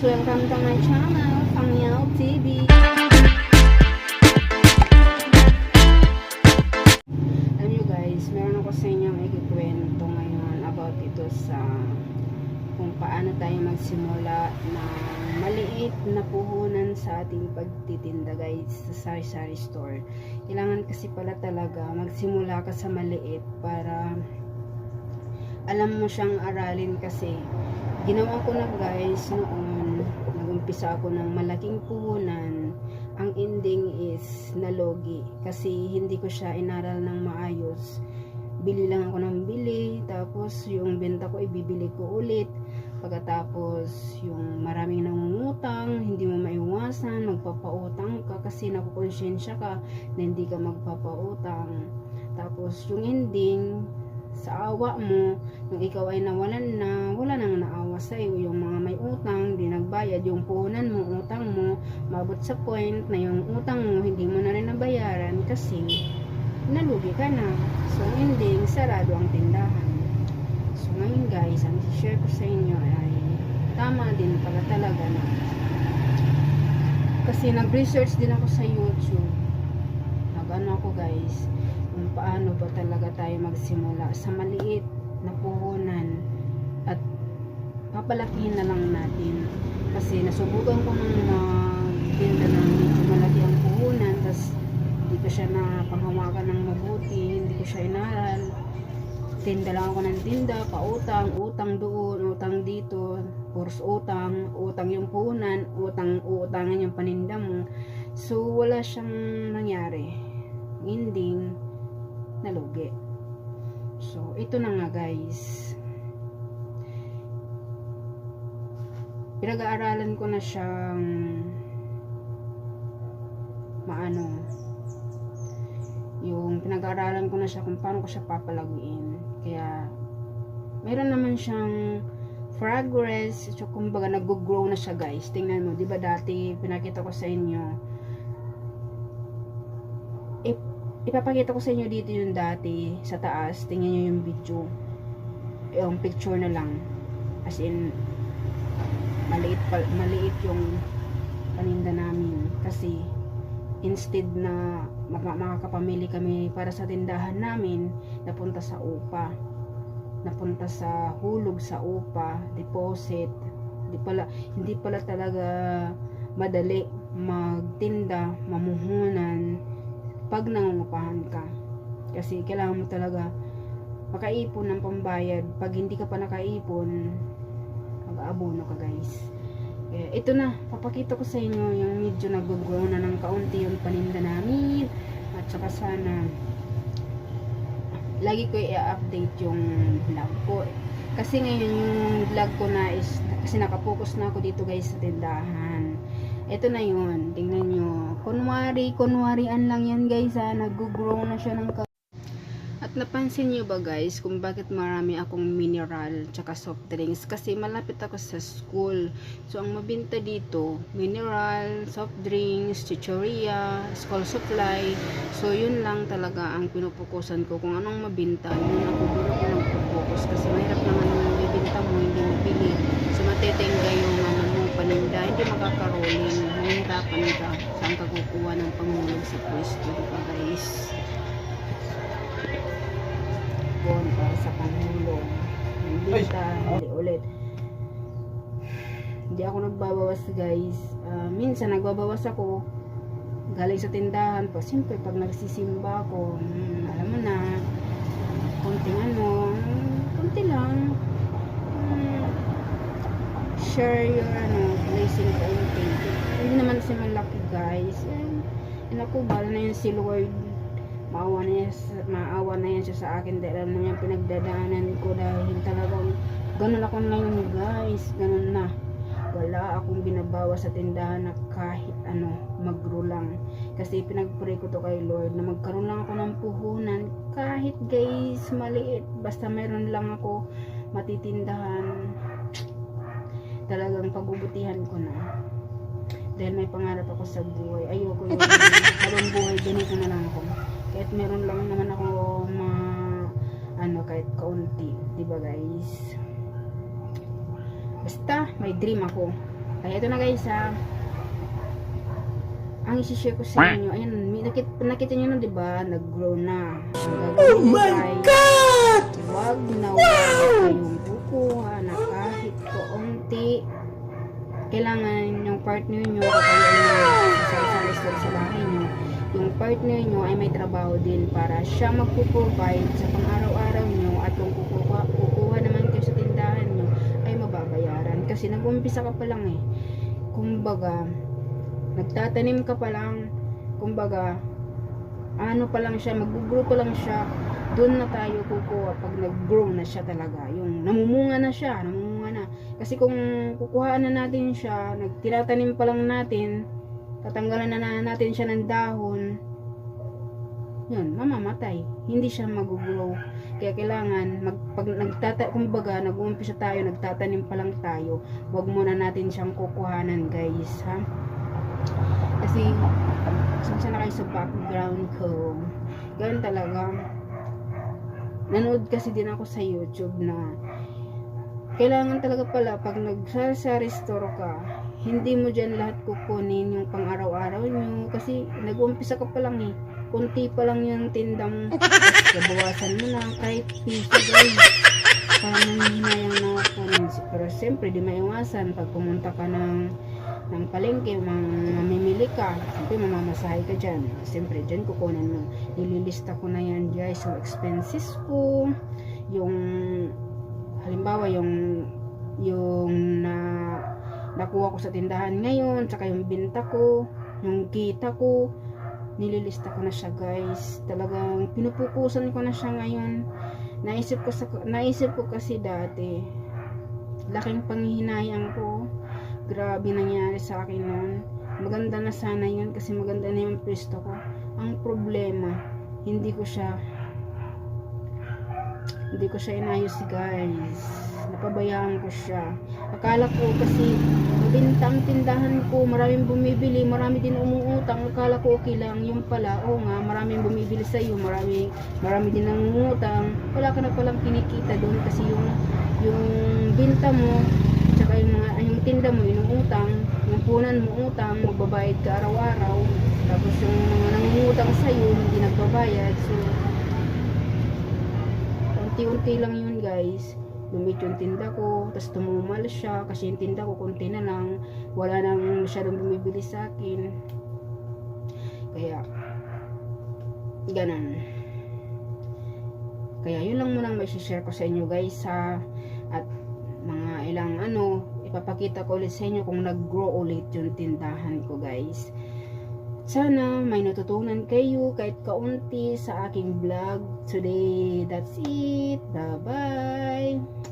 Welcome to my channel, Pangyaw TV. Alam nyo guys, meron ako sa inyong ikikwento ngayon about ito sa kung paano tayo magsimula na maliit na puhunan sa ating pagtitinda guys sa sari-sari store. Kailangan kasi pala talaga magsimula ka sa maliit para alam mo siyang aralin kasi ginawa ko na guys noon nagumpisa ako ng malaking puhunan ang ending is nalogi kasi hindi ko siya inaral ng maayos. Bili lang ako ng bili tapos yung benta ko ibibili ko ulit. Pagkatapos yung maraming nangungutang hindi mo maiwasan magpapautang ka kasi nakukonsensya ka na hindi ka magpapautang. Tapos yung ending sa awa mo. Yung ikaw ay nawalan na wala nang naawa sa iyo yung mga may utang di nagbayad. Yung puhunan mo utang mo mabot sa point na yung utang mo hindi mo na rin nabayaran kasi nalugi ka na. So ending sarado ang tindahan. So ngayon guys ang share ko sa inyo ay tama din pala talaga na. Kasi nag-research din ako sa YouTube. Nag-ano ako guys kung paano ba talaga tayo magsimula sa maliit na puhunan. At papalakihin na lang natin. Kasi nasubukan ko nang magtinda ng medyo malaki ang puhunan tas hindi ko siya na panghawakan ng mabuti hindi ko siya inaral. Tinda lang ako ng tinda pautang utang doon utang dito. Purs utang utang yung puhunan utang uutangan yung paninda mo. So wala siyang nangyari. Ending nalugi. So, ito na nga guys. Pinag-aaralan ko na siyang maano yung pinag-aaralan ko na siya kung paano ko siya papalaguin. Kaya, meron naman siyang progress. So, kumbaga, nag-grow na siya guys. Tingnan mo, di ba dati, pinakita ko sa inyo, ipapakita ko sa inyo dito yung dati sa taas. Tingnan nyo yung video. Yung picture na lang. As in maliit, maliit yung paninda namin. Kasi instead na mak- makakapamili kami para sa tindahan namin napunta sa upa. Napunta sa hulog sa upa deposit. Hindi pala hindi pala talaga madali magtinda mamuhunan pag nangungupahan ka. Kasi kailangan mo talaga makaipon ng pambayad. Pag hindi ka pa nakaipon, mag-aabono ka guys. Kaya ito na, papakita ko sa inyo yung medyo nag-grow na ng kaunti yung paninda namin. At saka sana lagi ko i-update yung vlog ko. Kasi ngayon yung vlog ko na is kasi nakapokus na ako dito guys sa tindahan ito na yun tingnan nyo kunwari kunwarian lang yan guys ha. Nag-grow na siya ng at napansin nyo ba guys kung bakit marami akong mineral tsaka soft drinks? Kasi malapit ako sa school. So ang mabinta dito mineral, soft drinks, chichoria school supply. So yun lang talaga ang pinupukusan ko. Kung anong mabinta yun ako doon ako nagpupokus kasi mahirap naman yung bibinta mo hindi mo pili so matitengga yung ano mo paninda hindi makakaroling mahirapan ka saan ka kukuha ng pangulog sa pwesto diba guys? Bon para sa panghulog bibinta hindi ulit. Hindi ako nagbabawas guys. Ah, minsan nagbabawas ako galing sa tindahan pa. Siyempre pag nagsisimba ako hmm, alam mo na konting ano konti lang. Hmm, share your ano anything hindi naman kasi malaki guys. And, and ako bala na yun si Lord. Maawa na, yan, maawa na yan siya sa akin dahil alam na yan pinagdadaanan ko dahil talagang ganun ako ngayon guys. Ganun na. Wala akong binabawa sa tindahan na kahit ano magro lang. Kasi pinagpray ko to kay Lord na magkaroon lang ako ng puhunan. Kahit guys maliit. Basta meron lang ako matitindahan talagang pagbubutihan ko na. Dahil may pangarap ako sa buhay. Ayoko yung halong buhay ganito na lang ako. Kahit meron lang naman ako ma ano kahit kaunti di ba guys? Basta may dream ako. Kaya ito na guys ha. Ang isi-share ko sa inyo, ayan, nakita, nakita nyo na diba, nag-grow na. oh my God! Huwag na huwag Kailangan yung partner nyo, kapag ano, sasali sa bahay nyo, yung partner nyo ay may trabaho din para siya magpo-provide sa pang-araw-araw nyo at kung kukuha, kukuha naman kayo sa tindahan nyo ay mababayaran. Kasi nag-umpisa ka pa lang eh. Kumbaga nagtatanim ka pa lang. Kumbaga ano pa lang siya mag-grow pa lang siya. Doon na tayo kukuha. Pag nag-grow na siya talaga yung namumunga na siya namumunga na kasi kung kukuhaan na natin siya nagtinatanim pa lang natin tatanggalan na, na natin siya ng dahon yun, mamamatay. Hindi siya mag-grow. Kaya kailangan, mag, pag nagtata, kumbaga, nag-uumpisa tayo, nagtatanim pa lang tayo, wag muna natin siyang kukuhanan, guys, ha? Kasi, sensya na kayo sa background ko. Ganun talaga. Nanood kasi din ako sa YouTube na kailangan talaga pala pag nagsa-restore ka, hindi mo dyan lahat kukunin yung pang-araw-araw nyo. Kasi nag-umpisa ka pa lang eh. Kunti pa lang yung tinda mo tapos babawasan mo na kahit piso guys para nanghihinayang na pero siyempre di maiwasan. Pag pumunta ka ng ng palengke, mamimili ka, siyempre mamamasahe ka dyan. Siyempre, dyan kukunin mo. Nililista ko na yan guys, yung expenses ko, yung, halimbawa, yung, yung na, nakuha ko sa tindahan ngayon, tsaka yung binta ko, yung kita ko, nililista ko na siya guys. Talagang pinupukusan ko na siya ngayon. Naisip ko, sa, naisip ko kasi dati, laking panghihinayang ko. Grabe nangyari sa akin noon. Maganda na sana yun kasi maganda na yung pwesto ko. Ang problema, hindi ko siya hindi ko siya inayos guys. Napabayaan ko siya. Akala ko kasi mabintang tindahan ko, maraming bumibili, marami din umuutang. Akala ko okay lang. Yung pala, oo nga, maraming bumibili sa iyo, marami, marami din nangungutang. Wala ka na palang kinikita doon kasi yung yung binta mo tsaka yung mga yung tinda mo inuutang yung punan mo utang magbabayad ka araw-araw tapos yung mga nangungutang sa iyo hindi nagbabayad so unti-unti lang yun guys. Lumit yung tinda ko tapos tumumal siya kasi yung tinda ko konti na lang. Wala nang masyadong bumibili sa akin. Kaya ganun. Kaya yun lang muna may share ko sa inyo guys ha? At mga ilang ano ipapakita ko ulit sa inyo kung nag-grow ulit yung tindahan ko guys sana may natutunan kayo kahit kaunti sa aking vlog today. That's it. Bye bye